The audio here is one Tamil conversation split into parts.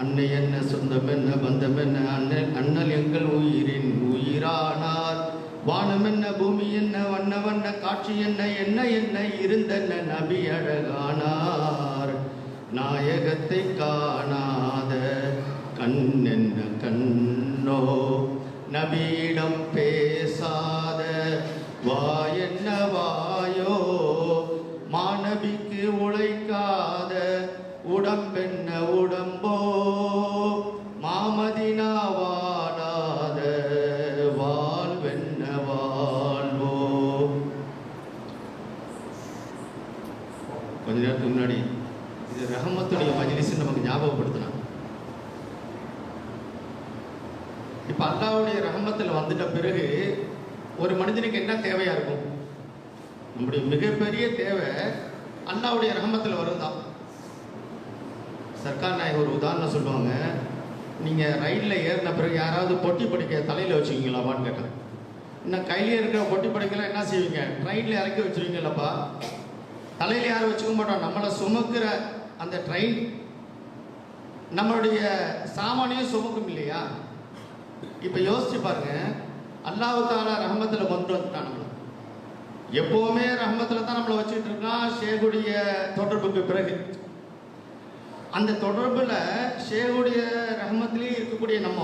அன்னை என்ன சொந்தம் என்ன பந்தம் என்ன? அண்ணன் அண்ணல் எங்கள் உயிரின் உயிரானார். வானம் என்ன பூமி என்ன வண்ண வண்ண காட்சி என்ன என்ன என்ன இருந்தென்ன நபி அழகானார். நாயகத்தை காணாத கண் என்ன கண்ணோ? நபியிடம் பேசாத வாயென்ன வாயோ? மாணவிக்கு உழை உடம்பென்ன உடம்போ? மாமதினா வாழாத வாழ்வென்ன வாழ்வோ? கொஞ்ச நேரத்துக்கு முன்னாடி இது ரஹமத்துடைய மஜ்லிஸ் நமக்கு ஞாபகப்படுத்தினாங்க இப்போ அல்லாவுடைய ரஹமத்தில் வந்துட்ட பிறகு ஒரு மனிதனுக்கு என்ன தேவையா இருக்கும்? நம்முடைய மிகப்பெரிய தேவை அல்லாவுடைய ரஹமத்தில் வரும் தான் சர்க்கார் நாயக் ஒரு உதாரணம் சொல்லுவாங்க. நீங்கள் ரயிலில் ஏறின பிறகு யாராவது பொட்டி படிக்க தலையில் வச்சுக்கீங்களாப்பான்னு கேட்டேன். இன்னும் கையில் இருக்கிற பொட்டி படிக்கலாம் என்ன செய்வீங்க? ட்ரெயினில் இறக்கி வச்சிருவீங்களப்பா தலையில் யாரும் வச்சுக்க மாட்டோம். நம்மளை சுமக்கிற அந்த ட்ரெயின் நம்மளுடைய சாமானியம் சுமக்கும் இல்லையா? இப்போ யோசிச்சு பாருங்க. அல்லாஹ் தாலா ரஹமத்துல கொண்டு வந்துட்டான் நம்மளை. எப்பவுமே தான் நம்மளை வச்சுக்கிட்டு இருக்கான். ஷேகுடைய தொடர்புக்கு பிறகு. அந்த தொடர்பில் ஷேகுடைய ரஹமத்திலே இருக்கக்கூடிய நம்ம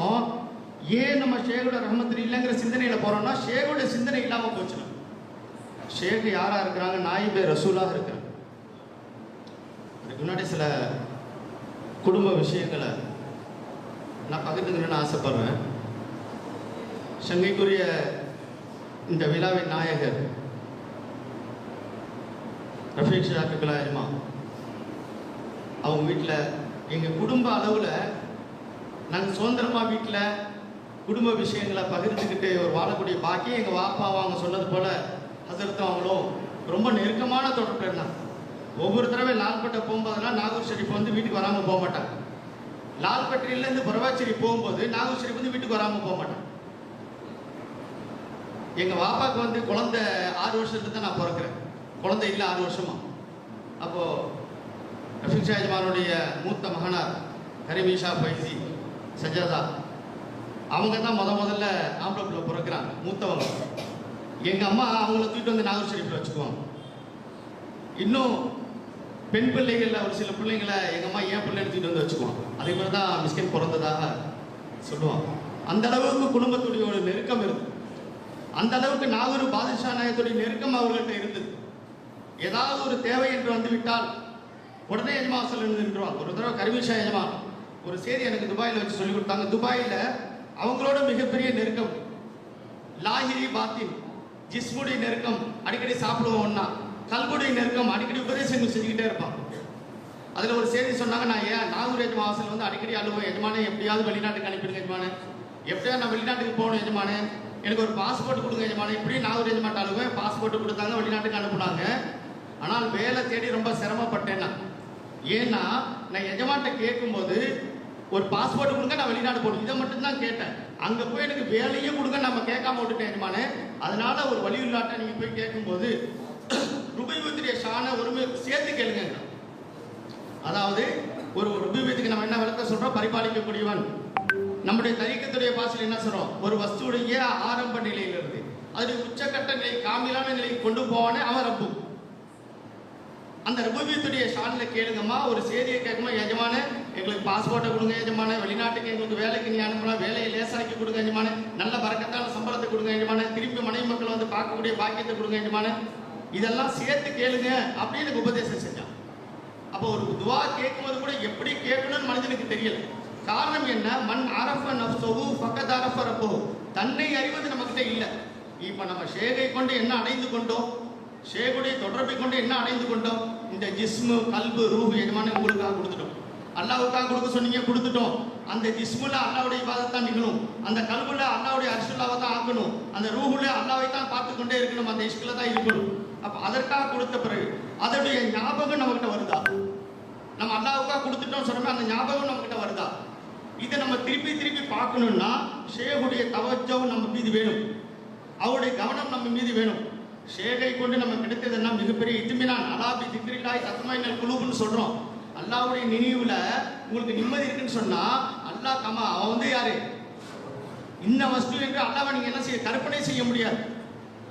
ஏன் நம்ம ஷேகுட ரஹமத்தில் இல்லைங்கிற சிந்தனையில் போகிறோம்னா ஷேகுடைய சிந்தனை இல்லாமல் போச்சு ஷேக் யாராக இருக்கிறாங்க? நாயிபே ரசூலாக இருக்கிறாங்க. அதுக்கு முன்னாடி சில குடும்ப விஷயங்களை நான் பகிர்ந்துக்கணும்னு ஆசைப்படுறேன். சங்கைக்குரிய இந்த விழாவின் நாயகர் ரஃபீக் ஷா கிபிலா அவங்க வீட்டில் எங்கள் குடும்ப அளவில் நாங்கள் சுதந்திரமாக வீட்டில் குடும்ப விஷயங்களை பகிர்ந்துக்கிட்டு ஒரு வாழக்கூடிய பாக்கியம் எங்கள் வாப்பா அவங்க சொன்னது போல் ஹசரத்தும் அவங்களும் ரொம்ப நெருக்கமான தொடர்பு இருந்தாங்க ஒவ்வொரு தடவை லால்பட்டை போகும்போதெல்லாம் நாகூர் ஷெரீஃப் வந்து வீட்டுக்கு வராமல் போக மாட்டாங்க. லால்பட்டியிலேருந்து பரவாச்சேரி போகும்போது நாகூர் ஷெரீஃப் வந்து வீட்டுக்கு வராமல் போக மாட்டாங்க. எங்கள் பாப்பாவுக்கு வந்து குழந்தை ஆறு வருஷத்துக்கு தான் நான் பிறக்கிறேன். குழந்தை இல்லை ஆறு வருஷமா. அப்போது ரஃபீக் மூத்த மகனார் கரிமிஷா பைசி சஜாதா. அவங்க தான் முத முதல்ல ஆம்பளை பிள்ளை பிறக்கிறாங்க மூத்தவங்க. எங்கள் அம்மா அவங்கள தூக்கிட்டு வந்து நாகூர் ஷெரீஃபில் வச்சுக்குவாங்க. இன்னும் பெண் பிள்ளைகளில் ஒரு சில பிள்ளைங்களை எங்கள் அம்மா ஏன் பிள்ளை எடுத்துகிட்டு வந்து வச்சுக்குவாங்க. அதே மாதிரி தான் மிஸ்கின் பிறந்ததாக சொல்லுவாங்க. அந்த அளவுக்கு குடும்பத்துடைய ஒரு நெருக்கம் இருக்கு அந்த அளவுக்கு நாகூர் பாதுஷா நாயத்துடைய நெருக்கம் அவர்கள்ட்ட இருந்தது. ஏதாவது ஒரு தேவை என்று வந்து விட்டால் உடனே எஜமா சொல்லு நின்றுவாங்க ஒரு தடவை கருவிஷா எஜமா ஒரு செய்தி எனக்கு துபாயில் வச்சு சொல்லி கொடுத்தாங்க. துபாயில் அவங்களோட மிகப்பெரிய நெருக்கம் லாஹிரி பாத்தின் ஜிஸ்முடி நெருக்கம் அடிக்கடி சாப்பிடுவோம் ஒன்னா கல்குடி நெருக்கம் அடிக்கடி உபதேசங்கள் செஞ்சுக்கிட்டே இருப்பான். அதில் ஒரு செய்தி சொன்னாங்க நான் ஏன் நாகூர் எஜமாசல் வந்து அடிக்கடி அழுவோம் எஜமானே எப்படியாவது வெளிநாட்டுக்கு அனுப்பிடுங்க எஜமானே. எப்படியாவது நான் வெளிநாட்டுக்கு போகணும் எஜமானே. எனக்கு ஒரு பாஸ்போர்ட் கொடுங்க எஜமானே. இப்படி நாகூர் எஜமாட்ட அழுவேன். பாஸ்போர்ட் கொடுத்தாங்க வெளிநாட்டுக்கு அனுப்புனாங்க. ஆனால் வேலை தேடி ரொம்ப சிரமப்பட்டேன் நான். ஏன்னா நான் எஜமான்ட்ட கேட்கும்போது ஒரு பாஸ்போர்ட் கொடுங்க நான் வெளிநாடு போகணும். இதை மட்டும் தான் கேட்டேன். அங்க போய் எனக்கு வேலையே கொடுங்க நம்ம கேட்காம விட்டுட்டேன் எஜமானே. அதனால ஒரு வழி இல்லாட்ட நீங்க போய் கேட்கும்போது ருபைபத்திரிய ஷான ஒருமை சேர்த்து கேளுங்க. அதாவது ஒரு ருபீபத்துக்கு நம்ம என்ன விளக்க சொல்றோம்? பரிபாலிக்கக்கூடியவன். நம்முடைய தரிக்கத்துடைய பாசல் என்ன சொல்றோம்? ஒரு வஸ்துடைய ஆரம்ப நிலையிலிருந்து அது உச்சக்கட்ட நிலை காமிலான நிலைக்கு கொண்டு போவானே அவன் ரப்பும் அந்த ரபூபியத்துடைய ஷான்ல கேளுங்கம்மா ஒரு செய்தியை கேட்குமா எஜமான எங்களுக்கு பாஸ்போர்ட்டை கொடுங்க எஜமான. வெளிநாட்டுக்கு எங்களுக்கு வேலைக்கு நீ அனுப்பலாம் வேலையை லேசாக்கி கொடுங்க எஜமான. நல்ல பறக்கத்தான சம்பளத்தை கொடுங்க எஜமான. திருப்பி மனைவி மக்கள் வந்து பார்க்கக்கூடிய பாக்கியத்தை கொடுங்க எஜமான. இதெல்லாம் சேர்த்து கேளுங்க அப்படின்னு எனக்கு உபதேசம் செஞ்சான். அப்போ ஒரு துவா கேட்கும்போது கூட எப்படி கேட்கணும்னு மனிதனுக்கு தெரியல. காரணம் என்ன? மண் அரஃப நஃப்ஸஹு ஃபக்கத் அரஃப ரப்பஹு. தன்னை அறிவது நம்மக்கிட்ட இல்லை. இப்போ நம்ம ஷேகை கொண்டு என்ன அடைந்து கொண்டோம்? ஷேகுடைய தொடர்பை கொண்டு என்ன அடைந்து கொண்டோம்? இந்த ஜிஸ்மு கல்பு ரூஹு எஜமான உங்களுக்காக கொடுத்துட்டோம். அல்லாவுக்காக கொடுக்க சொன்னீங்க கொடுத்துட்டோம். அந்த ஜிஸ்முல அல்லாவுடைய இபாதத்தான் நிகழும். அந்த கல்புல அல்லாவுடைய அர்ஷுல்லாவை தான் ஆக்கணும். அந்த ரூஹுல அல்லாவை தான் பார்த்து கொண்டே இருக்கணும். அந்த இஷ்கில தான் இருக்கணும். அப்போ அதற்காக கொடுத்த பிறகு அதனுடைய ஞாபகம் நம்மகிட்ட வருதா? நம்ம அல்லாவுக்காக கொடுத்துட்டோம் சொன்னோமே அந்த ஞாபகம் நம்மகிட்ட வருதா? இதை நம்ம திருப்பி திருப்பி பார்க்கணும்னா ஷேகுடைய தவஜம் நம்ம மீது வேணும். அவருடைய கவனம் நம்ம மீது வேணும். ஷேகை கொண்டு நம்ம கிடைத்ததுன்னா மிகப்பெரிய இத்துமினான் அலாபி திக்ரிலாய் தத்மைனல் குழுவுன்னு சொல்றோம். அல்லாவுடைய நினைவுல உங்களுக்கு நிம்மதி இருக்குன்னு சொன்னா அல்லாஹ் கமா அவன் வந்து யாரு? இன்ன வஸ்து என்று அல்லாவை நீங்க என்ன செய்ய கற்பனை செய்ய முடியாது.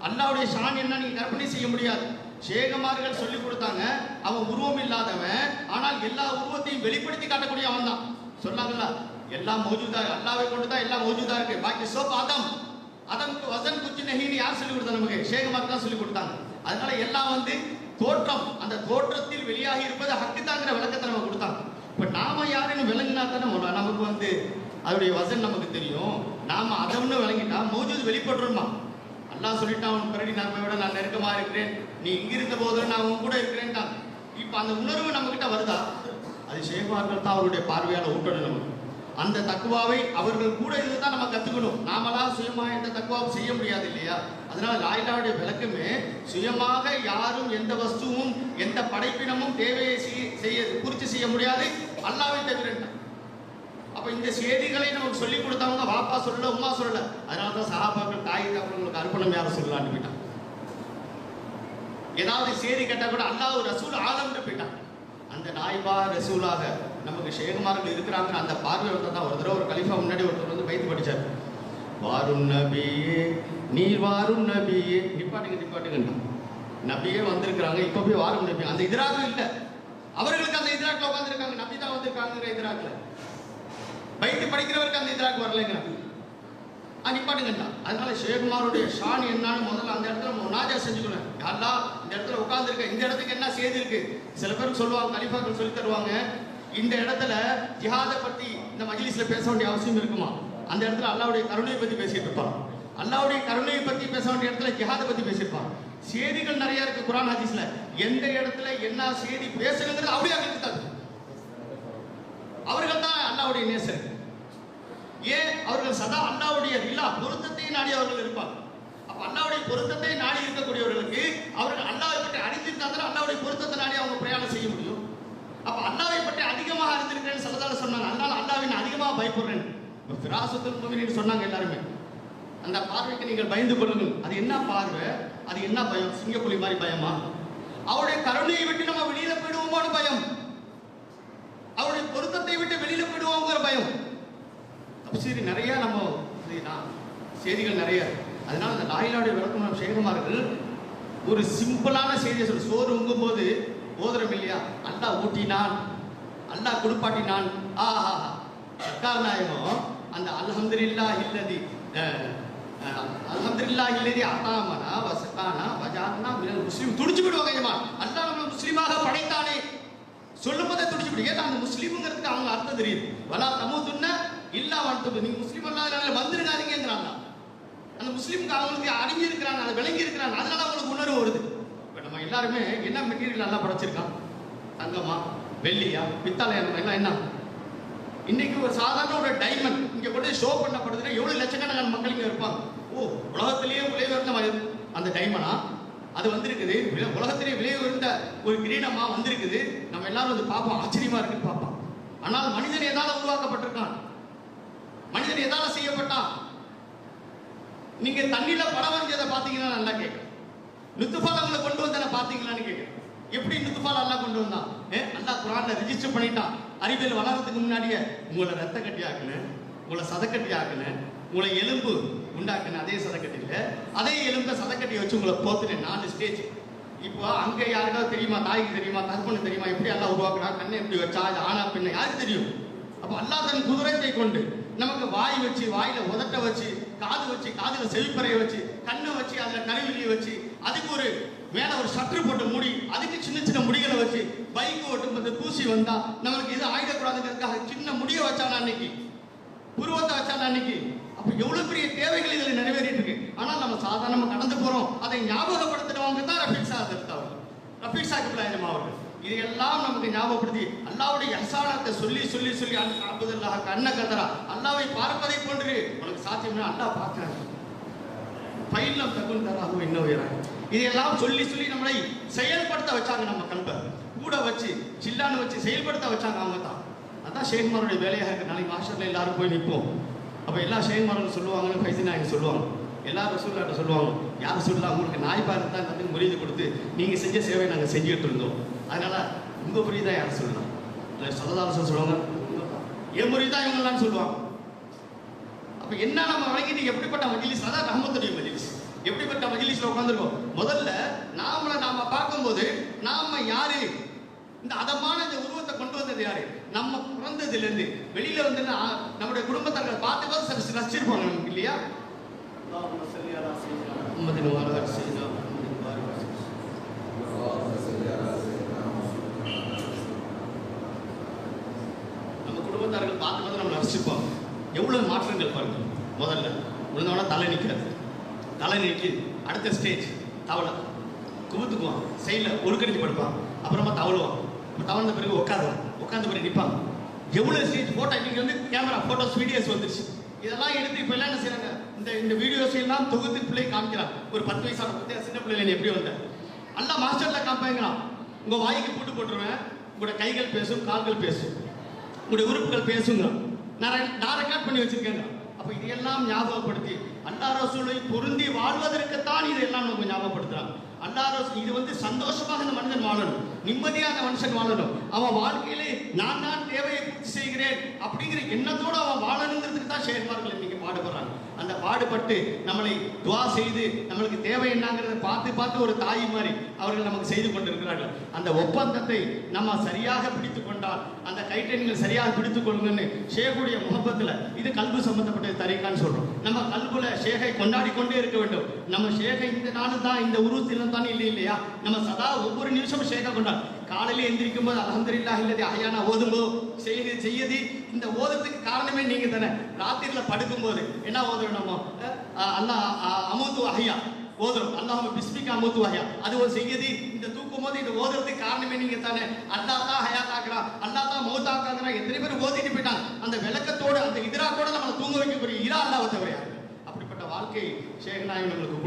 அல்லாவுடைய ஷான் என்ன நீங்க கற்பனை செய்ய முடியாது. ஷேகமார்கள் சொல்லி கொடுத்தாங்க அவன் உருவம் இல்லாதவன் ஆனால் எல்லா உருவத்தையும் வெளிப்படுத்தி காட்டக்கூடிய அவன் தான் சொன்னாங்கல்ல எல்லாம் மௌஜூதா அல்லாவை கொண்டு தான் எல்லாம் மௌஜூதா இருக்கு. பாக்கி சோப் ஆதம். அதற்கு வசன் குச்சி நெகின்னு யார் சொல்லி கொடுத்தா நமக்கு? ஷேகமார் தான் சொல்லி கொடுத்தாங்க. அதனால எல்லாம் வந்து தோற்றம் அந்த தோற்றத்தில் வெளியாகி இருப்பது ஹக்கு தாங்கிற விளக்கத்தை நம்ம கொடுத்தாங்க. இப்போ நாம யாருன்னு விளங்கினா தானே நமக்கு வந்து அதோடைய வசன் நமக்கு தெரியும். நாம அதம்னு விளங்கிட்டா மௌஜூத் வெளிப்பட்டுருமா? அல்லாஹ் சொல்லிட்டான் அவன் பிறடி நம்ம விட நான் நெருக்கமா இருக்கிறேன். நீ இங்கிருந்த போதும் நான் உன் கூட இருக்கிறேன்டான் இப்போ அந்த உணர்வு நம்ம கிட்ட வருதா? அது ஷேகுமார்கள் தான் அவருடைய பார்வையால் ஊட்டணும் நமக்கு. அந்த தக்குவாவை அவர்கள் கூட இருந்து தான் நம்ம கத்துக்கணும். நாமளா சுயமா எந்த தக்குவாவும் செய்ய முடியாது இல்லையா? அதனால லாயிலாவுடைய விளக்கமே சுயமாக யாரும் எந்த வஸ்துவும் எந்த படைப்பினமும் தேவையை செய்ய- செய்ய பூர்த்தி செய்ய முடியாது. அல்லாவை தவிர அப்ப இந்த செய்திகளை நமக்கு சொல்லி கொடுத்தவங்க வாப்பா சொல்லல உமா சொல்லல. அதனால தான் சஹாபாக்கள் தாய் தகவல்களுக்கு அர்ப்பணம் யாரும் சொல்லலான்னு போயிட்டான் ஏதாவது செய்தி கேட்டா கூட அல்லாஹ் ரசூல் ஆலம்னு போயிட்டான் அந்த நாய்பா ரசூலாக நமக்கு ஷேகுமார்கள் இருக்கிறாங்க அந்த பார்வை தான். ஒரு தடவை ஒரு கலிஃபா முன்னாடி ஒருத்தர் வந்து பைத்து படிச்சார் வாரும் நபியே நீர் வாரும் நபியே. நிப்பாட்டுங்க நிப்பாட்டுங்க நபியே வந்திருக்கிறாங்க. இப்போ போய் வாரும் நபி அந்த எதிராக இல்லை. அவர்களுக்கு அந்த எதிராக உட்காந்துருக்காங்க நபி தான் வந்திருக்காங்கிற எதிராக பைத்து படிக்கிறவருக்கு அந்த எதிராக வரலைங்கிறாங்க ஆ நிப்பாட்டுங்கண்ணா. அதனால ஷேகுமாருடைய ஷான் என்னன்னு முதல்ல அந்த இடத்துல முனாஜா செஞ்சுக்கணும் யாரா இந்த இடத்துல உட்காந்துருக்க இந்த இடத்துக்கு என்ன செய்தி இருக்கு? சில பேருக்கு சொல்லுவாங்க கலிஃபாக்கள் சொல்லி தருவாங்க. இந்த இடத்துல ஜிஹாதை பத்தி இந்த மஜ்லிஸ்ல பேச வேண்டிய அவசியம் இருக்குமா? அந்த இடத்துல அல்லாவுடைய கருணையை பத்தி பேசிட்டு இருப்பான். அல்லாவுடைய கருணையை பத்தி பேச வேண்டிய இடத்துல ஜிஹாதை பத்தி பேசியிருப்பான். செய்திகள் நிறைய இருக்கு குரான் ஹதீஸ்ல. எந்த இடத்துல என்ன செய்தி பேசணுங்கிறது அவரே அவங்களுக்கு தான் அவர்கள் தான் அல்லாவுடைய நேசர். ஏன்? அவர்கள் சதா அல்லாவுடைய இல்லா பொருத்தத்தை நாடி அவர்கள் இருப்பாங்க. அப்ப அல்லாவுடைய பொருத்தத்தை நாடி இருக்கக்கூடியவர்களுக்கு அவர்கள் அல்லாவை பற்றி அறிந்திருந்தாங்க அல்லாவுடைய பொருத்தத்தை நாடி அவங்க பிரயாணம் செய்ய முடியும். அப்ப அல்லாவை பற்றி அதிகமாக அறிந்திருக்கிறேன்னு சொல்லதால சொன்னாங்க. அதனால அல்லாவை அதிகமாக பயப்படுறேன். பிராசத்தில் ஃபிராசத்துல் சொன்னாங்க எல்லாருமே. அந்த பார்வைக்கு நீங்கள் பயந்து கொள்ளுங்கள். அது என்ன பார்வை? அது என்ன பயம்? சிங்கப்புலி மாதிரி பயமா? அவருடைய கருணையை விட்டு நம்ம வெளியில போயிடுவோமோன்னு பயம். அவருடைய பொருத்தத்தை விட்டு வெளியில போயிடுவோங்கிற பயம். சரி நிறைய நம்ம செய்திகள் நிறைய. அதனால அந்த லாயிலாவுடைய விளக்கம் சேகமார்கள் ஒரு சிம்பிளான செய்தியை சொல்ல சோறு உங்கும் போது ஓதுறோம் இல்லையா? அல்லாஹ் ஊட்டினான். அல்லாஹ் குடுப்பாட்டினான் ஆஹா. சர்க்கார் நாயகம் அந்த அல்ஹம்துலில்லா இல்லதி அல்ஹம்துலில்லா இல்லதி அத்தாமனா வசகானா வஜானா மினல் முஸ்லீம் துடிச்சு விடுவாங்க ஐயமா அல்லாஹ் நம்மளை முஸ்லீமாக படைத்தானே. சொல்லும் போதே துடிச்சு விடு ஏன்னா அந்த முஸ்லீமுங்கிறதுக்கு அவங்க அர்த்தம் தெரியுது. வலா தமுதுன்னா இல்லா வாழ்த்து நீங்க முஸ்லீம் அல்லாதனால வந்துருக்காதீங்கிறாங்க அந்த முஸ்லீமுக்கு அவங்களுக்கு அடங்கி இருக்கிறாங்க அதை விளங்கி இருக்கிறாங்க அதனால அவங்களுக்கு உணர்வு வருது. நம்ம எல்லாருமே என்ன மெட்டீரியல் நல்லா படைச்சிருக்கான்? தங்கமா? வெள்ளியா? பித்தளையா? எல்லாம் என்ன? இன்னைக்கு ஒரு சாதாரண ஒரு டைமண்ட் இங்கே கொண்டு ஷோ பண்ணப்படுதுன்னா எவ்வளோ லட்சக்கணக்கான மக்கள் இங்கே இருப்பாங்க? ஓ உலகத்திலேயே விலை உயர்ந்த அந்த டைமண்டா அது வந்திருக்குது. விலை- உலகத்திலேயே விலை உயர்ந்த ஒரு கிரீடமாக வந்திருக்குது. நம்ம எல்லாரும் வந்து பார்ப்போம். ஆச்சரியமா இருக்குன்னு பார்ப்போம். ஆனால் மனிதன் எதால உருவாக்கப்பட்டிருக்கான்? மனிதன் எதால செய்யப்பட்டான்? நீங்க தண்ணியில படம் வரைஞ்சதை பார்த்தீங்கன்னா நல்லா கேட்கும். நுத்துஃபால் கொண்டு வந்தன பார்த்தீங்களான்னு கேட்டேன் எப்படி நுத்துஃபால் அல்லா கொண்டு வந்தான் ஏ அல்லா குரான்ல ரெஜிஸ்டர் பண்ணிட்டான். அறிவியல் வளர்றதுக்கு முன்னாடியே உங்களை ரத்த கட்டி ஆக்குனேன் உங்களை சதக்கட்டி ஆக்குனேன் உங்களை எலும்பு உண்டாக்குன அதே சதக்கட்டியில. அதே எலும்பை சதக்கட்டி வச்சு உங்களை போத்துனேன் நாலு ஸ்டேஜ் இப்போ அங்கே யாருக்காவது தெரியுமா? தாய்க்கு தெரியுமா? தகப்பனுக்கு தெரியுமா? எப்படி எல்லாம் உருவாக்குனா கண்ணை எப்படி வச்சா? அது ஆனா பெண்ணை? யாருக்கு தெரியும்? அப்போ அல்லாஹ் தன் குதிரத்தை கொண்டு நமக்கு வாய் வச்சு வாயில உதட்ட வச்சு காது வச்சு காதுல செவிப்பறையை வச்சு கண்ணை வச்சு அதில் கருவிலியை வச்சு அதுக்கு ஒரு மேல ஒரு சட்ரு போட்டு முடி அதுக்கு சின்ன சின்ன முடிகளை வச்சு பைக் ஓட்டும் போது தூசி வந்தா நம்மளுக்கு இது ஆயிடக்கூடாதுங்கிறதுக்காக சின்ன முடிய வச்சானா அன்னைக்கு புருவத்தை வச்சானா அன்னைக்கு அப்ப எவ்வளவு பெரிய தேவைகள் இதில் நிறைவேறிட்டு இருக்கு. ஆனால் நம்ம சாதாரணமா கடந்து போறோம். அதை ஞாபகப்படுத்துறவங்க தான் ரஃபீக் சார் அவர் ரஃபீக் சாஹிப் லாஜமா அவர்கள். இதையெல்லாம் நமக்கு ஞாபகப்படுத்தி அல்லாவுடைய அசானத்தை சொல்லி சொல்லி சொல்லி அல் காப்பதல்லாக கண்ண கதரா அல்லாவை பார்ப்பதை போன்று. உனக்கு சாத்தியம்னா அல்லாஹ் பார்க்கிறாங்க பயிலம் தகுன் தராகும் இன்னும் உயராங்க இதையெல்லாம் சொல்லி சொல்லி நம்மளை செயல்படுத்த வச்சாங்க நம்ம கல்பை கூட வச்சு சில்லான்னு வச்சு செயல்படுத்த வச்சாங்க அவங்க தான். அதான் ஷேக்மாரோட வேலையாக இருக்கு. நாளைக்கு மாஸ்டர்ல எல்லாரும் போய் நிற்போம் அப்போ எல்லா ஷேக்மாரும் சொல்லுவாங்கன்னு ஃபைசி நாயகம் சொல்லுவாங்க. எல்லா ரசூல்லாட்ட சொல்லுவாங்க. யார் சொல்லலாம் உங்களுக்கு நாய் பார்த்து தான் கற்றுக்கு முறிந்து கொடுத்து நீங்கள் செஞ்ச சேவை நாங்கள் செஞ்சுட்டு இருந்தோம் அதனால உங்கள் புரியுதா யார் சொல்லலாம் சொல்லதாலசன் சொல்லுவாங்க? என் முறை தான் சொல்லுவாங்க. அப்ப என்ன நம்ம வழங்கிட்டு எப்படிப்பட்ட மஜிலிஸ்? அதான் ரஹமத்துடைய மஜிலிஸ். எப்படிப்பட்ட மஜிலிஸ்ல உட்காந்துருக்கோம் முதல்ல நாமள நாம பார்க்கும்போது நாம யாரு? இந்த அதமான இந்த உருவத்தை கொண்டு வந்தது யாரு? நம்ம பிறந்ததுல இருந்து வெளியில வந்து நம்முடைய குடும்பத்தார்கள் பார்த்து பார்த்து ரசி- ரசிச்சிருப்பாங்க நமக்கு இல்லையா நம்ம குடும்பத்தார்கள் பார்த்து பார்த்து நம்ம ரசிப்போம் எவ்வளவு மாற்றங்கள் பாருங்க. முதல்ல விழுந்தவன தலை நிற்காது. தலை நிற்கிது அடுத்த ஸ்டேஜ் தவளை. குமுத்துக்குவான். சைடில் ஒழுக்கடிச்சு படுப்பான். அப்புறமா தவழுவான். இப்போ தவழ்ந்த பிறகு உட்காருவான். உட்காந்த பிறகு நிற்பான் எவ்வளோ ஸ்டேஜ் ஃபோட்டோ இன்னைக்கு வந்து கேமரா ஃபோட்டோஸ் வீடியோஸ் வந்துருச்சு. இதெல்லாம் எடுத்து இப்போ எல்லாம் என்ன செய்றாங்க? இந்த இந்த வீடியோஸ் எல்லாம் தொகுத்து பிள்ளை காமிக்கிறான். ஒரு பத்து வயசான பத்தியா சின்ன பிள்ளைல எப்படி வந்த? நல்லா மாஸ்டர்ல காமிப்பாங்கிறான் உங்க வாய்க்கு போட்டு போட்டுருவேன். உங்களோட கைகள் பேசும் கால்கள் பேசும். உங்களுடைய உறுப்புகள் பேசுங்க நான் நான் ரெக்கார்ட் பண்ணி வச்சிருக்கேங்க அப்போ இதையெல்லாம் ஞாபகப்படுத்தி அல்லா ரசூலை பொருந்தி வாழ்வதற்குத்தான் இதையெல்லாம் நமக்கு ஞாபகப்படுத்துறாங்க அல்லா ரசூல் இது வந்து சந்தோஷமாக இந்த மனிதன் வாழணும். நிம்மதியான மனுஷன் வாழணும். அவன் வாழ்க்கையிலே நான் தான் தேவையை பூர்த்தி செய்கிறேன் அப்படிங்கிற எண்ணத்தோடு அவன் வாழணுங்கிறதுக்கு தான் ஷேர்மார்கள் இன்னைக்கு பாடுபடுறாங்க. அந்த பாடுபட்டு நம்மளை துவா செய்து நம்மளுக்கு தேவை என்னங்கிறத பார்த்து பார்த்து ஒரு தாய் மாதிரி அவர்கள் நமக்கு செய்து கொண்டிருக்கிறார்கள். அந்த ஒப்பந்தத்தை நம்ம சரியாக பிடித்து கொண்டால் அந்த கைட்டணிகள் சரியாக பிடித்துக் கொள்ளுங்கன்னு ஷேகுடைய முகப்பத்தில் இது கல்பு சம்பந்தப்பட்ட தரீக்கான்னு சொல்கிறோம் நம்ம கல்புல ஷேகை கொண்டாடி கொண்டே இருக்க வேண்டும். நம்ம ஷேகை இந்த நாள் தான் இந்த உருவத்திலும் தான் இல்லை இல்லையா? நம்ம சதா ஒவ்வொரு நிமிஷமும் ஷேகை கொண்டாடு காலையில எந்திரிக்கும் போது அலமதுல்லா இல்லது அஹ்யானா ஓதும்போது செய்யுது செய்யுது இந்த ஓதுறதுக்கு காரணமே நீங்க தானே. ராத்திரில படுக்கும்போது என்ன ஓதுறோம் நம்ம? அஹ் அல்லாஹ் அஹ் அமூத்து ஓதுறோம். அல்லாஹ் பிஸ்மிகா அமுத்து அஹ்யா அது ஒரு செய்யுது. இந்த தூக்கும் போது இந்த ஓதுறதுக்கு காரணமே நீங்க தானே. அல்லா தான் ஹயா ஆக்குறான் அல்லா தான் மௌத் ஆக்குறான் எத்தனை பேர் ஓதிட்டு போயிட்டாங்க. அந்த விளக்கத்தோடு அந்த இதராக்கோட நம்மளை தூங்க வைக்கக்கூடிய இரா அல்லாவை தவிர அப்படிப்பட்ட வாழ்க்கை சேகநாயகம் நம்மளுக்கு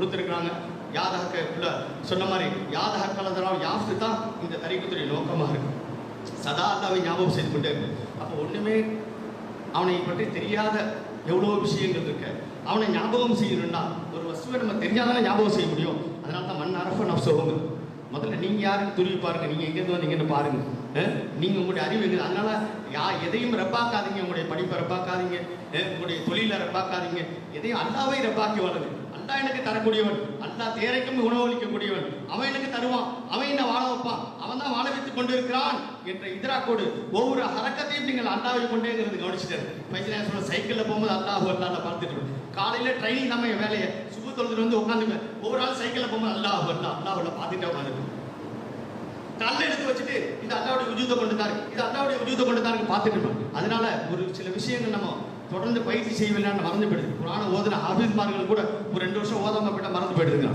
கொடுத்துருக்காங்க யாதக உள்ள சொன்ன மாதிரி யாதக கலந்தரால் யாஃப்து தான் இந்த தரிக்கத்துடைய நோக்கமாக இருக்கும். சதா அல்லாவை ஞாபகம் செய்து கொண்டே இருக்கும். அப்போ ஒன்றுமே அவனை பற்றி தெரியாத எவ்வளோ விஷயங்கள் இருக்கு. அவனை ஞாபகம் செய்யணும்னா ஒரு வஸ்துவை நம்ம தெரியாதானே ஞாபகம் செய்ய முடியும். அதனால தான் மண் அரஃப நப்சோங்க முதல்ல நீங்கள் யாருன்னு துருவி பாருங்க. நீங்கள் எங்கேருந்து வந்தீங்கன்னு பாருங்க. நீங்கள் உங்களுடைய அறிவு இருக்குது அதனால யா எதையும் ரப்பாக்காதீங்க. உங்களுடைய படிப்பை ரப்பாக்காதீங்க. உங்களுடைய தொழிலை ரப்பாக்காதீங்க. எதையும் அல்லாவே ரப்பாக்கி வளருது. அல்லாஹ் எனக்கு தரக்கூடியவன். அல்லா தேரைக்கும் உணவளிக்கக்கூடியவன் அவன் எனக்கு தருவான். அவன் என்ன வாழ வைப்பான். அவன் தான் வாழ வைத்துக் கொண்டிருக்கிறான் என்ற இதராக்கோடு ஒவ்வொரு ஹரக்கத்தையும் நீங்கள் அல்லாவை கொண்டே இருந்து கவனிச்சுட்டாரு பைசனா சைக்கிளில் சைக்கிள்ல போகும்போது அல்லாஹ் அல்லாஹ் பார்த்துட்டு இருப்போம். காலையில ட்ரைனிங் நம்ம வேலையை சுப்பு தொழுதுட்டு வந்து உட்காந்துங்க. ஒவ்வொரு ஆள் சைக்கிள்ல போகும்போது அல்லாஹ் அல்லா அல்லாஹ் பார்த்துட்டே உட்காந்துருக்கு கல்லை எடுத்து வச்சுட்டு இது அல்லாவுடைய உஜூத்தை கொண்டு தான் இது அல்லாவுடைய உஜூத்தை கொண்டு தான் பார்த்துட்டு அதனால ஒரு சில விஷயங்கள் நம்ம தொடர்ந்து பயிற்சி செய்யவில்லைன்னு மறந்து போயிடுது. குரான ஓதுன ஆபீஸ்மார்கள் கூட ஒரு ரெண்டு வருஷம் ஓதாம போயிட்டா மறந்து போயிடுதுங்க.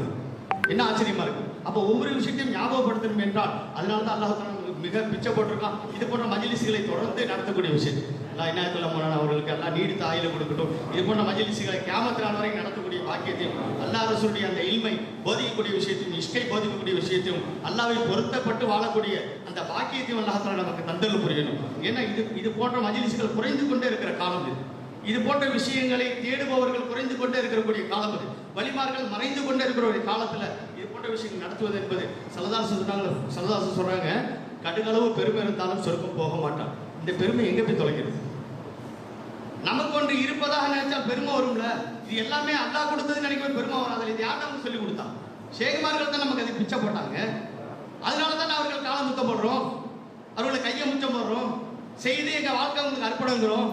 என்ன ஆச்சரியமா இருக்கு? அப்போ ஒவ்வொரு விஷயத்தையும் ஞாபகப்படுத்தணும் என்றால் அதனால தான் அல்லாஹ் மிக பிச்சை போட்டிருக்கான். இது போன்ற மஜிலிசுகளை தொடர்ந்து நடத்தக்கூடிய விஷயம். எல்லாம் இனாயத்துல்லா மௌலானா அவர்களுக்கு எல்லாம் நீடித்த ஆயில கொடுக்கட்டும். இது போன்ற மஜிலிசுகளை கேமத்தினால் வரை நடத்தக்கூடிய வாக்கியத்தையும் அல்லா அரசுடைய அந்த இல்மை போதிக்கக்கூடிய விஷயத்தையும் இஷ்கை போதிக்கக்கூடிய விஷயத்தையும் அல்லாவை பொருத்தப்பட்டு வாழக்கூடிய அந்த பாக்கியத்தையும் அல்லாஹ் நமக்கு தந்தல் புரியணும். ஏன்னா இது இது போன்ற மஜிலிசுகள் குறைந்து கொண்டே இருக்கிற காலம் இது. இது போன்ற விஷயங்களை தேடுபவர்கள் குறைந்து கொண்டே இருக்கக்கூடிய காலம் அது வழிமார்கள் மறைந்து கொண்டே இருக்கிற ஒரு காலத்துல இது போன்ற விஷயங்கள் நடத்துவது என்பது சலதாசன் சொன்னாங்க சலதாசன் சொல்றாங்க கடுகளவு பெருமை இருந்தாலும் சொருக்கம் போக மாட்டான். இந்த பெருமை எங்க போய் தொலைக்கிறது நமக்கு ஒன்று இருப்பதாக நினைச்சா பெருமை வரும்ல? இது எல்லாமே அல்லா கொடுத்தது நினைக்கும் பெருமை வராது. இது யார் நமக்கு சொல்லி கொடுத்தான் சேகுமார்கள் தான் நமக்கு அதை பிச்சை போட்டாங்க. அதனால தான் அவர்கள் காலம் முத்தப்படுறோம் அவர்களை கையை முத்தம் போடுறோம்? செய்து எங்கள் வாழ்க்கை உங்களுக்கு அர்ப்பணங்கிறோம்?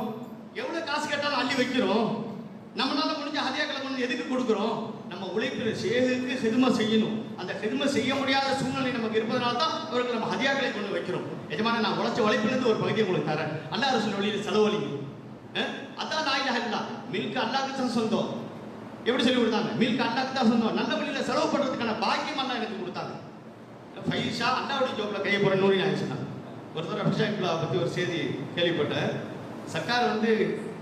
எவ்வளவு காசு கேட்டாலும் அள்ளி வைக்கிறோம். நம்மளால முடிஞ்ச ஹதியாக்களை கொண்டு எதுக்கு கொடுக்குறோம்? நம்ம உழைப்பில் சேகுக்கு ஹெதுமை செய்யணும். அந்த ஹெதுமை செய்ய முடியாத சூழ்நிலை நமக்கு இருப்பதனால தான் அவருக்கு நம்ம ஹதியாக்களை கொண்டு வைக்கிறோம். எஜமான நான் உழைச்ச உழைப்பிலிருந்து ஒரு பகுதியை உங்களுக்கு தரேன். அல்லா அரசு வழியில் செலவழிங்க. அதான் நாயிலா இல்லா மில்க் அல்லாக்கு தான் சொந்தம். எப்படி சொல்லி கொடுத்தாங்க? மில்க் அல்லாக்கு தான் சொந்தம். நல்ல வழியில் செலவு பண்ணுறதுக்கான பாக்கியம் அல்லா எனக்கு கொடுத்தாங்க. ஃபைஷா அல்லாவுடைய ஜோப்பில் கையை போகிற நூறு ஆயிடுச்சுன்னா சொன்னாங்க ஒருத்தர் அபிஷேக்லா பற்றி ஒரு செய்தி கேள்விப்பட்டேன். சர்க்கார் வந்து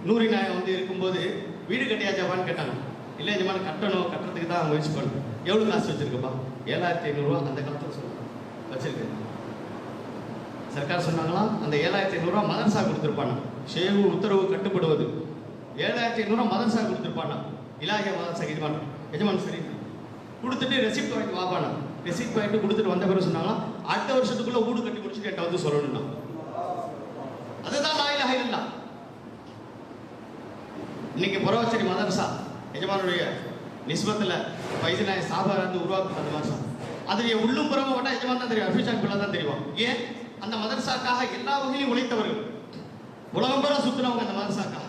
நூறு நாயகம் வந்து இருக்கும்போது வீடு கட்டியாச்சாப்பான்னு கேட்டாங்க இல்லை இந்த மாதிரி கட்டணும் கட்டுறதுக்கு தான் முயற்சி பண்ணணும். எவ்வளோ காசு வச்சிருக்கப்பா? ஏழாயிரத்தி ஐநூறுரூவா அந்த காலத்தில் சொல்லுவாங்க வச்சிருக்கேன். சர்க்கார் சொன்னாங்களாம் அந்த ஏழாயிரத்தி ஐநூறுரூவா மதரசா கொடுத்துருப்பானா ஷேவு உத்தரவு கட்டுப்படுவது. ஏழாயிரத்தி ஐநூறுரூவா மதரசா கொடுத்துருப்பானா இலாகிய மதரசா எஜமான் எஜமான் சரி. கொடுத்துட்டு ரெசிப்ட் வாங்கிட்டு வாப்பானா ரெசிப்ட் வாங்கிட்டு கொடுத்துட்டு வந்த பிறகு சொன்னாங்கன்னா அடுத்த வருஷத்துக்குள்ளே வீடு கட்டி முடிச்சுட்டு என்கிட்ட வந்து சொல்லணும்னா அதுதான் லாயிலாக இல்லா இன்னைக்கு புறவச்சேரி மதரசா எஜமானுடைய நிஸ்பத்தில் வைத்தியநாய சாபார் வந்து உருவாக்கப்பட்ட அந்த மதரசா அதனுடைய உள்ளும் புறமும் மட்டும் எஜமான் தான் தெரியும் அபிஷாக் பிள்ளை தான் தெரியும். ஏன்? அந்த மதரசாக்காக எல்லா வகையிலும் உழைத்தவர்கள். உலகம் பூரா சுத்தினவங்க அந்த மதரசாக்காக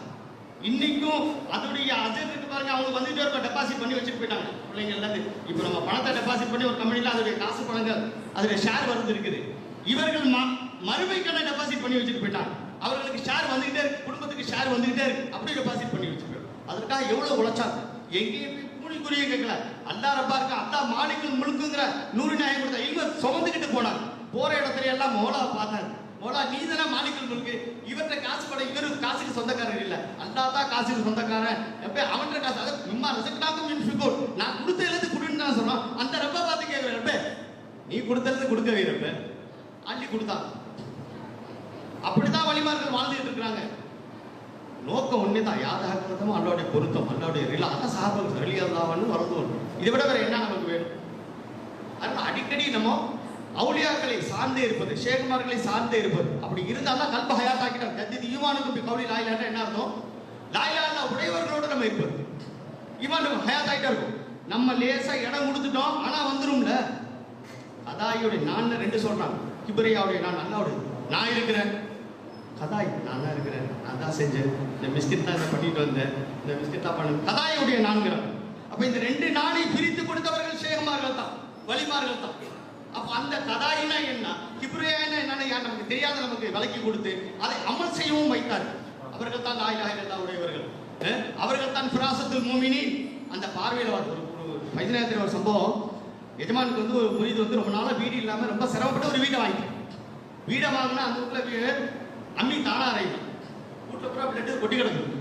இன்னைக்கும் அதனுடைய அஜெண்டுக்கு பாருங்க அவங்க வந்துட்டு இருக்க டெபாசிட் பண்ணி வச்சுட்டு போயிட்டாங்க. பிள்ளைங்க எல்லாத்தையும் இப்போ நம்ம பணத்தை டெபாசிட் பண்ணி ஒரு கம்பெனியில் அதோடைய காசு பணங்கள் அதோடைய ஷேர் வந்து இருக்குது. இவர்கள் ம- மறுமைக்கான டெபாசிட் பண்ணி வச்சுட்டு போயிட்டாங்க. அவர்களுக்கு ஷேர் வந்துகிட்டே இருக்கு குடும்பத்துக்கு ஷேர் வந்துகிட்டே இருக்கு. அப்படி டெபாசிட் பண்ணி வச்சுட்டு அதற்காக எவ்வளவு உழைச்சாங்க? எங்கேயும் கூலிக்குரிய கேட்கல. அல்லா ரப்பா இருக்கா? அல்லா மாலிக்குள் முழுக்குங்கிற நூறு நியாயம் கொடுத்தா இவர் சுமந்துக்கிட்டு போனாங்க. போற இடத்துல எல்லாம் மோலா பார்த்தாங்க. மோலா நீ தானே மாலிக்குள் முழுக்கு. இவர்கிட்ட காசு பட இவரு காசுக்கு சொந்தக்காரர் இல்ல. அல்லா தான் காசுக்கு சொந்தக்காரன். எப்ப அவன்கிட்ட காசு அதை சும்மா ரசக்டாக்கும் நான் கொடுத்ததுலேருந்து கொடுன்னு தான் சொன்னோம். அந்த ரப்பா பார்த்து கேட்கிறேன் நீ கொடுத்தது கொடுக்க வைரப்ப அள்ளி கொடுத்தான். அப்படிதான் வழிமார்கள் வாழ்ந்துட்டு இருக்கிறாங்க. நோக்கம் ஒண்ணே தான் யாதாக்கிறதும் அல்லாவுடைய பொருத்தம் அல்லாவுடைய ரிலா அதான் சாபம் ரெலியல்லாவன்னு வரணும் இதை விட வேற என்ன நமக்கு வேணும்? அதனால அடிக்கடி நம்ம அவுளியாக்களை சார்ந்தே இருப்பது ஷேகுமார்களை சார்ந்தே இருப்பது. அப்படி இருந்தால் தான் கல்ப ஹயாத்தாக்கிட்டாங்க கத்தி ஈமானுக்கு கவுளி லாயிலாட்டா என்ன அர்த்தம்? லாயிலா உடையவர்களோடு நம்ம இருப்பது. ஈமானுக்கு ஹயாத்தாக்கிட்டா இருக்கும். நம்ம லேசா இடம் கொடுத்துட்டோம் ஆனா வந்துரும்ல. அதாயுடைய நான் ரெண்டு சொல்றாங்க. கிபரையாவுடைய நான் அல்லாவுடைய. நான் இருக்கிறேன். கதாய் நான் தான் இருக்கிறேன் நான் தான் செஞ்சேன். இந்த பிஸ்கட் தான் இதை பண்ணிட்டு வந்தேன். இந்த பிஸ்கட் தான் பண்ண கதாயுடைய நான்கிறான் அப்ப இந்த ரெண்டு நாளை பிரித்து கொடுத்தவர்கள் சேகமார்கள் தான். வழிமார்கள் தான். அப்ப அந்த கதாயினா என்ன? கிப்ரியானா என்னன்னு யார் நமக்கு தெரியாத நமக்கு விலக்கி கொடுத்து அதை அமல் செய்யவும் வைத்தார். அவர்கள் தான் லாயிலாக உடையவர்கள். அவர்கள் தான் ஃபிராசத்துல் மூமினி அந்த பார்வையில் ஒரு ஒரு ஒரு சம்பவம். எஜமானுக்கு வந்து ஒரு முறிது வந்து ரொம்ப நாளாக வீடு இல்லாமல் ரொம்ப சிரமப்பட்டு ஒரு வீடை வாங்கிட்டேன் வீடை வாங்கினா அந்த வீட்டுல அம்மி தானா அறையும் வீட்டில் பூரா பிளட்டு கொட்டி கிடக்குது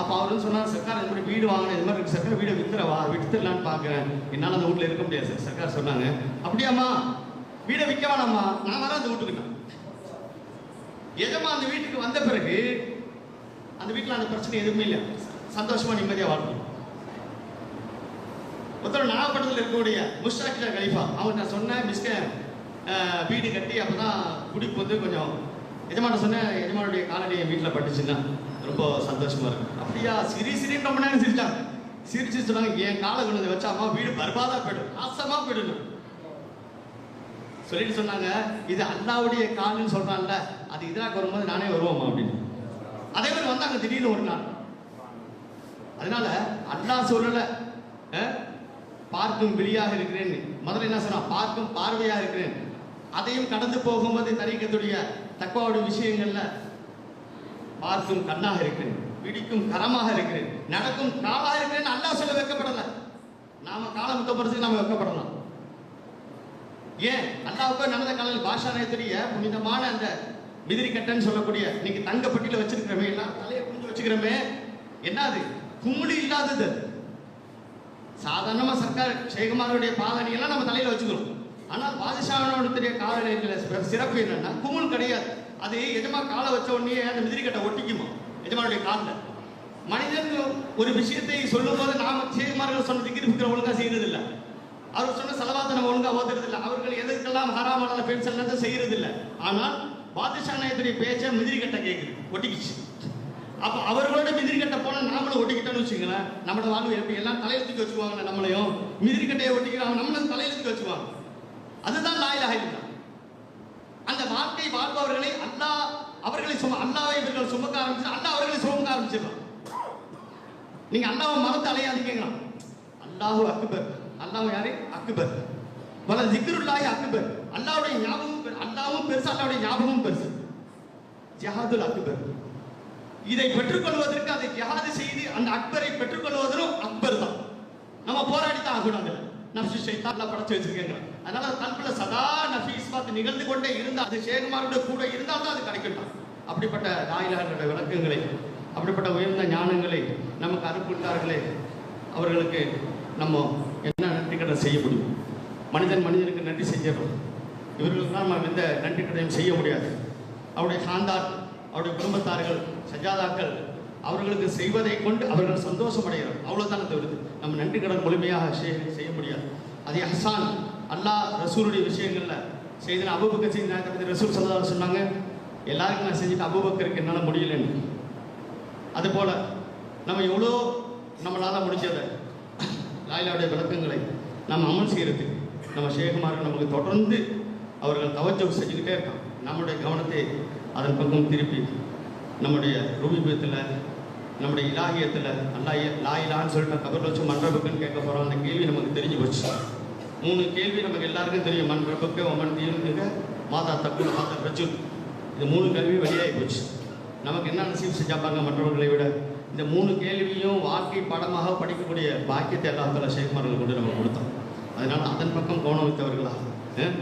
அப்போ அவர் வந்து சொன்னார் சர்க்கார் இந்த மாதிரி வீடு வாங்கினேன் இது மாதிரி இருக்கு. சர்க்கார் வீடை வித்துறவா? வித்துடலான்னு பார்க்குறேன். என்னால் அந்த வீட்டில் இருக்க முடியாது சார் சர்க்கார் சொன்னாங்க. அப்படியாம்மா வீடை விற்க வேணாம்மா. நான் வரேன் அந்த வீட்டுக்கு எஜமா அந்த வீட்டுக்கு வந்த பிறகு அந்த வீட்டுல அந்த பிரச்சனை எதுவுமே இல்லை. சந்தோஷமா நிம்மதியாக வாழ்க்கணும் ஒருத்தர் நாகப்பட்டினத்தில் இருக்கக்கூடிய முஸ்டாக்கில கலீஃபா அவங்க நான் சொன்னேன் மிஸ்க வீடு கட்டி அப்பதான் குடிப்பு வந்து கொஞ்சம் எஜமான சொன்னேன் எஜமானுடைய காலடி என் வீட்டில் பட்டுச்சுன்னா ரொம்ப சந்தோஷமா இருக்கும். அப்படியா? சிரி சிரின்னு ரொம்ப நேரம் சிரிச்சாங்க. சிரிச்சு சொன்னாங்க என் காலை கொண்டு வந்து வச்சா அம்மா வீடு பர்பாதா போயிடும் நாசமா போயிடும். சொல்லிட்டு சொன்னாங்க இது அல்லாவுடைய கால்னு சொல்றான்ல அது இதாக வரும்போது நானே வருவோமா அப்படின்னு. அதே மாதிரி வந்தாங்க திடீர்னு ஒரு நாள். அதனால அண்ணா சொல்லல பார்க்கும் விழியாக இருக்கிறேன் முதல்ல என்ன சொன்னா பார்க்கும் பார்வையாக இருக்கிறேன். அதையும் கடந்து போகும்போது தரிக்கத்துடைய தக்குவாவுடைய விஷயங்கள்ல பார்க்கும் கண்ணாக இருக்கிறேன் பிடிக்கும் கரமாக இருக்கிறேன் நடக்கும் காலாக இருக்கிறேன் அல்லாஹ் சொல்ல வைக்கப்படல. நாம காலம் முத்தப்படுறதுக்கு நாம வைக்கப்படலாம். ஏன்? அல்லாவுக்கு நடந்த காலையில் பாஷா நேயத்துடைய புனிதமான அந்த மிதிரி கட்டன்னு சொல்லக்கூடிய இன்னைக்கு தங்க பெட்டியில எல்லாம் தலையை புரிஞ்சு வச்சுக்கிறோமே என்ன அது குமுளி இல்லாதது. சாதாரணமா சர்க்கார் சேகுமாருடைய பாதணி எல்லாம் நம்ம தலையில வச்சுக்கிறோம். ஆனால் பாதுஷாவனுடைய காலநிலையில் சிறப்பு என்னன்னா குமுள் கிடையாது. அது எஜமா காலை வச்ச உடனே அந்த மிதிரி கட்டை ஒட்டிக்குமா? எஜமானுடைய காலில். மனிதன் ஒரு விஷயத்தை சொல்லும் போது நாம சேகுமார்கள் சொன்ன திகிரி புக்கிற ஒழுங்காக செய்யறது அவர் சொன்ன செலவாத்தை நம்ம ஒழுங்கா ஓதுறது இல்ல அவர்கள் எதுக்கெல்லாம் ஹராமான பெண் செல்லத்தை செய்யறது ஆனால் பாதுஷா நாயத்துடைய பேச்சை மிதிரி கட்டை கேட்குது ஒட்டிக்கிச்சு. அப்ப அவர்களோட மிதிரி கட்டை போனா நாமளும் ஒட்டிக்கிட்டோம்னு வச்சுக்கோங்களேன். நம்மளோட வாழ்வு எப்படி? எல்லாம் தலையில தூக்கி வச்சுக்குவாங்க நம்மளையும். மிதிரி கட்டையை ஒட்டிக்கிறாங்க நம்மளும் தலையில தூக்கி வச்சுக்குவாங்க. அதுதான் லாயிலாக இல்லா அந்த வாழ்க்கை வாழ்பவர்களை அண்ணா அவர்களை சும அல்லாவை இவர்கள் சுமக்க ஆரம்பிச்சு அண்ணா அவர்களை சுமக்க ஆரம்பிச்சிடலாம் நீங்க அல்லாவை மறந்து அலையாதீங்க அல்லாஹு அக்பர். அல்லாஹ் யாரு? அக்பர். பல ஜிக்ருல்லாஹி அக்பர். அல்லாஹ்வுடைய ஞாபகம் பெரு- அல்லாஹ்வும் பெருசு அல்லாஹ்வுடைய ஞாபகமும் பெருசு. ஜஹாதுல் அக்பர். இதை பெற்றுக்கொள்வதற்கு அதை ஜஹாது செய்து அந்த அக்பரை பெற்றுக்கொள்வதும் அக்பர் தான். நம்ம போராடி தான் ஆகணும் அதுல நப்சு ஷைத்தான்ல படைச்சு வச்சிருக்கேங்க. அதனால கல்புல சதா நஃபி இஸ்பாத் நிகழ்ந்து கொண்டே இருந்தால் அது ஷேகுமாரோட கூட இருந்தால் தான் அது கிடைக்கட்டும். அப்படிப்பட்ட தாயிலாருடைய விளக்கங்களை அப்படிப்பட்ட உயர்ந்த ஞானங்களை நமக்கு அனுப்பிட்டார்களே அவர்களுக்கு நம்ம என்ன நன்றி கடன் செய்ய முடியும்? மனிதன் மனிதனுக்கு நன்றி செஞ்சிடறோம் இவர்களுக்கு நம்ம எந்த நன்றி கடையும் செய்ய முடியாது. அவருடைய சாந்தார் அவருடைய குடும்பத்தார்கள் சஜாதாக்கள் அவர்களுக்கு செய்வதை கொண்டு அவர்கள் சந்தோஷம் அடைகிறோம் அவ்வளவுதான் தவிர்த்து நம்ம நன்றி கடன் முழுமையாக செய்ய முடியாது. அதே ஹசான் அல்லாஹ் ரசூலுடைய விஷயங்கள்ல செய்தன அபுபக்கர் செய்த நேரத்தை பற்றி ரசூல் சொல்லதாக சொன்னாங்க. எல்லாருக்கும் நான் செஞ்சுட்டு அபுபக்கருக்கு என்னால் முடியலன்னு. அதுபோல் நம்ம எவ்வளோ நம்மளால் முடிஞ்சதை லாயிலாவுடைய விளக்கங்களை நம்ம அமல் செய்கிறது நம்ம சேகமாக நமக்கு தொடர்ந்து அவர்கள் தவச்சோ செஞ்சுக்கிட்டே இருக்கான். நம்முடைய கவனத்தை அதன் பக்கம் திருப்பி நம்முடைய ரூபிபத்தில் நம்முடைய இலாகியத்தில் அல்லா லாயிலான்னு சொல்லிட்டு கபர் வச்சு மன்றபுக்குன்னு கேட்க போகிறோம் அந்த கேள்வி நமக்கு தெரிஞ்சு போச்சு. மூணு கேள்வி நமக்கு எல்லாருக்கும் தெரியும். மண் மன்றபுக்கு ஒமன் தீனுங்க மாதா தப்பு மாதா பிரச்சு இது மூணு கேள்வி வெளியாகி போச்சு. நமக்கு என்ன நசீப் செஞ்சாப்பாங்க மற்றவர்களை விட. இந்த மூணு கேள்வியும் வாழ்க்கை பாடமாக படிக்கக்கூடிய பாக்கியத்தை எல்லாத்துல ஷேக்மார்கள் கொண்டு நம்ம கொடுத்தோம் அதனால அதன் பக்கம் கோணம் வைத்தவர்களா?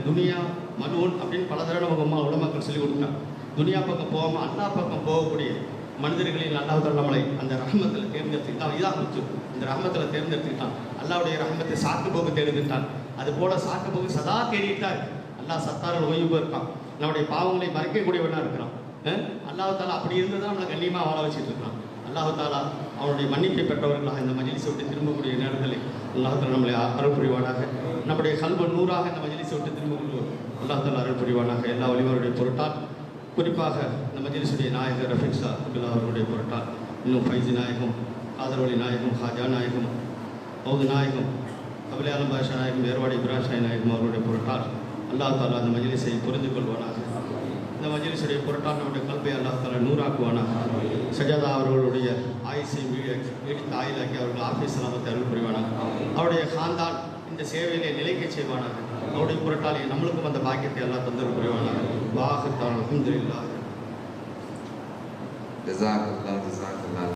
துனியா மனுவன் அப்படின்னு பல தடவை நமக்கு அம்மா உலமாக்கள் சொல்லி கொடுத்தாங்க துனியா பக்கம் போகாமல் அல்லா பக்கம் போகக்கூடிய மனிதர்களில் அல்லாஹ் நம்மளை அந்த ரஹமத்தில் தேர்ந்தெடுத்துக்கிட்டான். இதான் முச்சு இந்த ரஹமத்தில் தேர்ந்தெடுத்துக்கிட்டான். அல்லாவுடைய ரஹமத்தை சாக்கு போக்கு தேர்ந்தெடுத்தான் அது போல சாக்கு போக்கு சதா தேடிட்டார். அல்லா சத்தாரல் ஓய்வு இருக்கான். நம்முடைய பாவங்களை மறைக்கக்கூடியவனாக இருக்கிறான். அல்லாஹு தாலா அப்படி இருந்து தான் நம்மளை கண்ணியமாக வாழ வச்சுட்டு இருக்கான். அல்லாஹ் தாலா அவனுடைய மன்னிப்பை பெற்றவர்களாக இந்த மஜிலிசை விட்டு திரும்பக்கூடிய நேரங்களை அல்லாஹ் நம்மளை அருள் புரிவானாக நம்முடைய கல்வ நூறாக இந்த மஜிலிசை விட்டு திரும்பக்கூடிய அல்லாஹ் தாலா அருள் புரிவானாக எல்லா வழிவருடைய பொருட்டால் குறிப்பாக இந்த மஜிலிஸுடைய நாயகர் ரஃபீக் ஷா அப்துல்லா அவர்களுடைய பொருட்டால் இன்னும் ஃபைசி நாயகம் ஆதரவழி நாயகம் ஹாஜா நாயகம் பௌது நாயகம் கபிலே பாஷா நாயகம் ஏர்வாடி இப்ராஹிம் நாயகம் அவர்களுடைய பொருட்டால் அல்லாஹ் தாலா அந்த மஜிலிசை புரிந்து கொள்வானாக இந்த மஜிலிசுடைய பொருட்டால் நம்முடைய கல்வியை அல்லா தாலா நூறாக்குவானாக. சஜாதா அவர்களுடைய ஆயுசை நீடித்த ஆயுளாக்கி அவர்கள் ஆஃபீஸ் சலாமத்தை அருள் புரிவானாக. அவருடைய காந்தால் இந்த சேவையிலே நிலைக்க செய்வானாக. அவருடைய பொருட்டாலே நம்மளுக்கும் அந்த பாக்கியத்தை எல்லாம் தந்தல் புரிவானாக. வாகத்தான் அலமதுல்லாஹ் ஜசாக் அல்லா ஜசாக் அல்லா